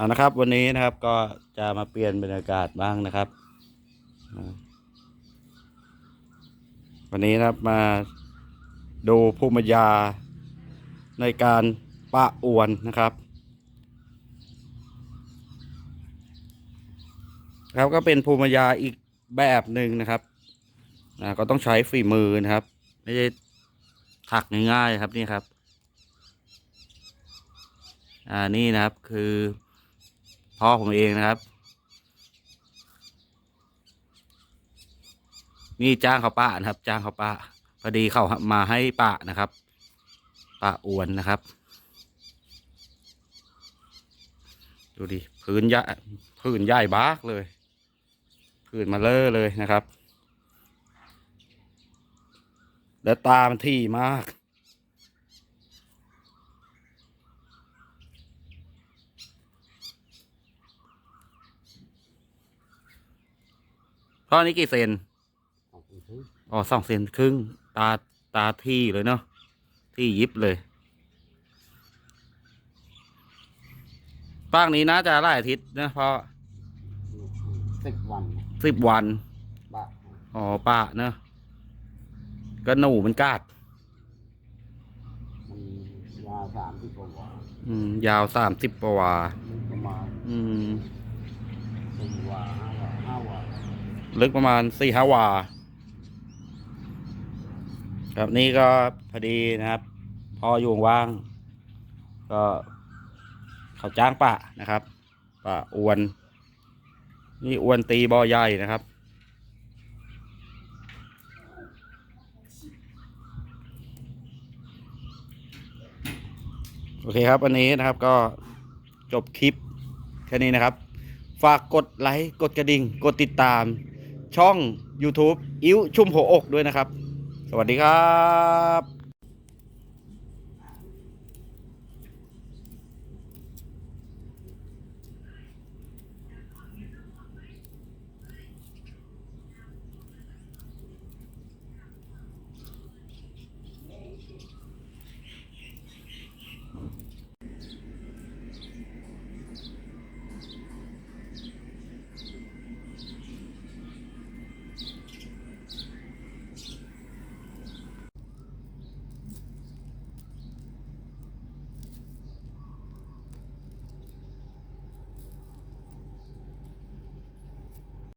เอานะครับ วันนี้นะครับก็จะมาเปลี่ยนบรรยากาศบ้างนะครับ วันนี้นะครับมาดูภูมิปัญญาในการปะอวนนะครับ ครับก็เป็นภูมิปัญญาอีกแบบหนึ่งนะครับอ่าก็ต้องใช้ฝีมือนะครับ ไม่ใช่ถักง่ายๆครับนี่ครับ อ่านี่นะครับคือ พ่อผมเองนะครับ นี่จ้างเขาป้านะครับ จ้างเขาป้าพอดีเขามาให้ป้านะครับป้าอ้วนนะครับ ดูดิพื้นใหญ่พื้นใหญ่บากเลยพื้นมาเลอเลยนะครับ แล้วตามันที่มาก พ่อนี่กี่เซนอ๋อสองเซนครึ่ง ตาตาที่เลยเนาะที่ยิบเลยป้างนี้น่าจะหลายอาทิตย์นะเพราะสิบวันสิบวันบาทอ๋อป้าเนาะก็หนูมันกาดมันยาสามที่กว่าอืมยาวสามสิบกว่าประมาณอืม สี่วาห้าวาห้าวา ลึกประมาณสี่ห้าวา ครับนี่ก็พอดีนะครับ พออยู่ว่าง ก็เขาจ้างปะนะครับปะอวน นี่อวนตีบอใหญ่นะครับโอเคครับวันนี้นะครับก็จบคลิปแค่นี้นะครับ ฝากกดไลค์ กดกระดิ่ง กดติดตาม ช่อง YouTube อิ้วชุ่มหัวอกด้วยนะครับ สวัสดีครับ